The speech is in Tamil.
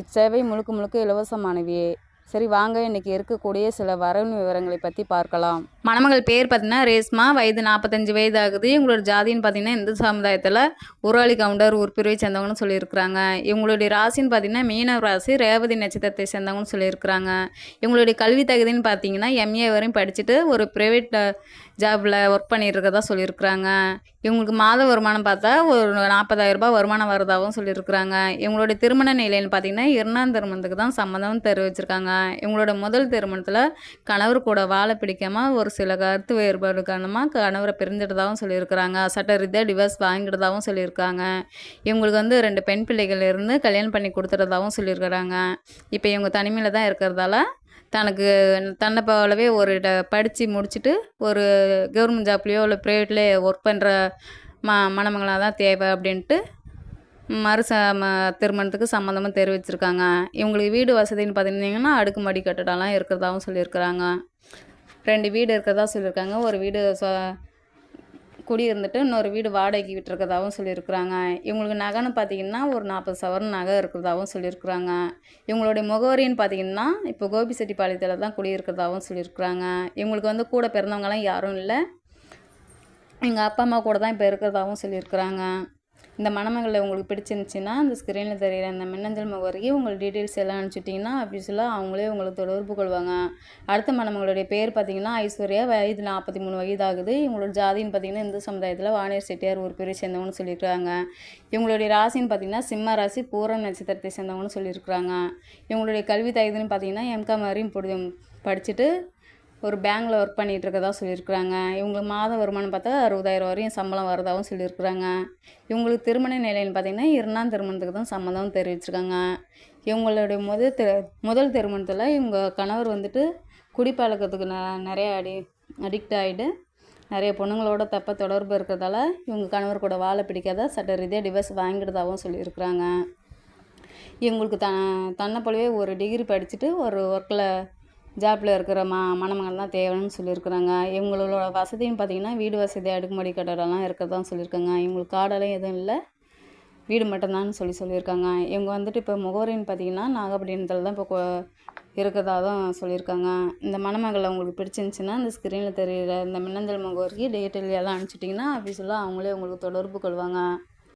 இச்சேவை முழுக்க முழுக்க இலவசமானவையே. சரி வாங்க இன்றைக்கி இருக்கக்கூடிய சில வரவு விவரங்களை பற்றி பார்க்கலாம். மணமகள் பேர் பார்த்தீங்கன்னா ரேஸ்மா. வயது நாற்பத்தஞ்சு வயது ஆகுது இவங்களோட ஜாதின்னு பார்த்தீங்கன்னா இந்து சமுதாயத்தில் உராளி கவுண்டர் உறுப்பிரிவை சேர்ந்தவங்கன்னு சொல்லியிருக்கிறாங்க. இவங்களுடைய ராசின்னு பார்த்தீங்கன்னா மீன ராசி ரேவதி நட்சத்திரத்தை சேர்ந்தவங்கன்னு சொல்லியிருக்கிறாங்க. இவங்களுடைய கல்வி தகுதின்னு பார்த்தீங்கன்னா எம்ஏ வரையும் படிச்சுட்டு ஒரு ப்ரைவேட் ஜாபில் ஒர்க் பண்ணிட்டு இருக்கதா சொல்லியிருக்கிறாங்க. இவங்களுக்கு மாத வருமானம் பார்த்தா ஒரு நாற்பதாயிரரூபா வருமானம் வரதாகவும் சொல்லியிருக்கிறாங்க. இவங்களுடைய திருமண நிலைன்னு பார்த்தீங்கன்னா இரண்டாம் திருமணத்துக்கு தான் சம்மந்தம் தெரிவிச்சிருக்காங்க. இவங்களோட முதல் திருமணத்தில் கணவர் கூட வாழ பிடிக்காமல் ஒரு சில கருத்து வேறுபாடு காரணமாக கணவரை பிரிஞ்சிட்டதாகவும் சொல்லியிருக்கிறாங்க. சட்ட ரீதியாக டிவர்ஸ் வாங்கிட்டதாகவும் சொல்லியிருக்காங்க. இவங்களுக்கு வந்து ரெண்டு பெண் பிள்ளைகள் இருந்து கல்யாணம் பண்ணி கொடுத்துறதாகவும் சொல்லியிருக்கிறாங்க. இப்போ இவங்க தனிமையில் தான் இருக்கிறதால தனக்கு தன்னை போலவே ஒரு படித்து முடிச்சுட்டு ஒரு கவர்மெண்ட் ஜாப்லேயோ இல்லை ப்ரைவேட்லேயோ ஒர்க் பண்ணுற ம மணமங்களாக தான் தேவை அப்படின்ட்டு மறு ச ம திருமணத்துக்கு சம்மந்தமாக தெரிவிச்சிருக்காங்க. இவங்களுக்கு வீடு வசதின்னு பார்த்துருந்தீங்கன்னா அடுக்குமாடி கட்டடம்லாம் இருக்கிறதாகவும் சொல்லியிருக்கிறாங்க. ரெண்டு வீடு இருக்கிறதா சொல்லியிருக்காங்க. ஒரு வீடு குடி குடியிருந்துட்டு இன்னொரு வீடு வாடகைக்கு விட்டுருக்கதாகவும் சொல்லியிருக்கிறாங்க. இவங்களுக்கு நகைன்னு பார்த்தீங்கன்னா ஒரு நாற்பது சவரன் நகை இருக்கிறதாகவும் சொல்லியிருக்கிறாங்க. இவங்களுடைய முகவரின்னு பார்த்தீங்கன்னா இப்போ கோபிச்செட்டிப்பாளையத்தில் தான் குடியிருக்கிறதாகவும் சொல்லியிருக்கிறாங்க. இவங்களுக்கு வந்து கூட பிறந்தவங்களாம் யாரும் இல்லை. எங்கள் அப்பா அம்மா கூட தான் இப்போ இருக்கிறதாகவும் சொல்லியிருக்கிறாங்க. இந்த மணமகளை உங்களுக்கு பிடிச்சிருந்துச்சின்னா அந்த ஸ்க்ரீனில் தெரிகிற அந்த மின்னஞ்சல் முகவரிக்கு உங்கள் டீட்டெயில்ஸ் எல்லாம் அனுப்பிச்சிட்டிங்கன்னா ஆஃபீஸில் அவங்களே உங்களுக்கு தொடர்பு கொள்வாங்க. அடுத்த மணமகளுடைய பேர் பார்த்தீங்கன்னா ஐஸ்வர்யா. வயது நாற்பத்தி மூணு வயது ஆகுது இவங்களோட ஜாதின்னு பார்த்தீங்கன்னா இந்து சமுதாயத்தில் வாணியர் செட்டியார் ஒரு பேரை சேர்ந்தவங்கன்னு சொல்லியிருக்காங்க இவங்களுடைய ராசின்னு பார்த்தீங்கன்னா சிம்ம ராசி பூரம் நட்சத்திரத்தை சேர்ந்தவங்கன்னு சொல்லியிருக்கிறாங்க. இவங்களுடைய கல்வி தகுதின்னு பார்த்தீங்கன்னா எம்காம் வரையும் படிச்சுட்டு ஒரு பேங்கில் ஒர்க் பண்ணிகிட்டு இருக்கதா சொல்லியிருக்கிறாங்க இவங்களுக்கு மாத வருமானம் பார்த்தா அறுபதாயிரம் வரையும் சம்பளம் வரதாகவும் சொல்லியிருக்கிறாங்க இவங்களுக்கு திருமண நிலைன்னு பார்த்திங்கன்னா இரண்டாம் திருமணத்துக்கு தான் சம்மதம் தெரிவிச்சிருக்காங்க. இவங்களுடைய முதல் திரு முதல் திருமணத்தில் இவங்க கணவர் வந்துட்டு குடிப்பழக்கத்துக்கு ந நிறைய அடி அடிக்ட் ஆகிட்டு நிறைய பொண்ணுங்களோட தப்ப தொடர்பு இருக்கிறதால இவங்க கணவர் கூட வாழை பிடிக்காத சட்ட ரீதியாக டிவர்ஸ் வாங்கிடுதாகவும் சொல்லியிருக்கிறாங்க. இவங்களுக்கு த தன்னை போலவே ஒரு டிகிரி படிச்சுட்டு ஒரு ஒர்க்கில் ஜாப்பில் இருக்கிற ம மணமகள் தான் தேவைன்னு சொல்லியிருக்கிறாங்க. இவங்களோட வசதின்னு பார்த்திங்கன்னா வீடு வசதி அடுக்குமாடி கட்டடம்லாம் இருக்கிறதான் சொல்லியிருக்காங்க. இவங்களுக்கு காடெல்லாம் எதுவும் இல்லை. வீடு மட்டும்தான் சொல்லி சொல்லியிருக்காங்க. இவங்க வந்துட்டு இப்போ முகவரின்னு பார்த்தீங்கன்னா நாகப்பட்டினத்தில் தான் இப்போ இருக்கிறதா தான் சொல்லியிருக்காங்க. இந்த மணமகள் அவங்களுக்கு பிடிச்சிருந்துச்சின்னா இந்த ஸ்க்ரீனில் தெரியிற இந்த மின்னஞ்சல் முகவரிக்கு டீட்டெயில் எல்லாம் அனுப்பிச்சிட்டிங்கன்னா ஆஃபீஸில் அவங்களே உங்களுக்கு தொடர்பு கொள்வாங்க.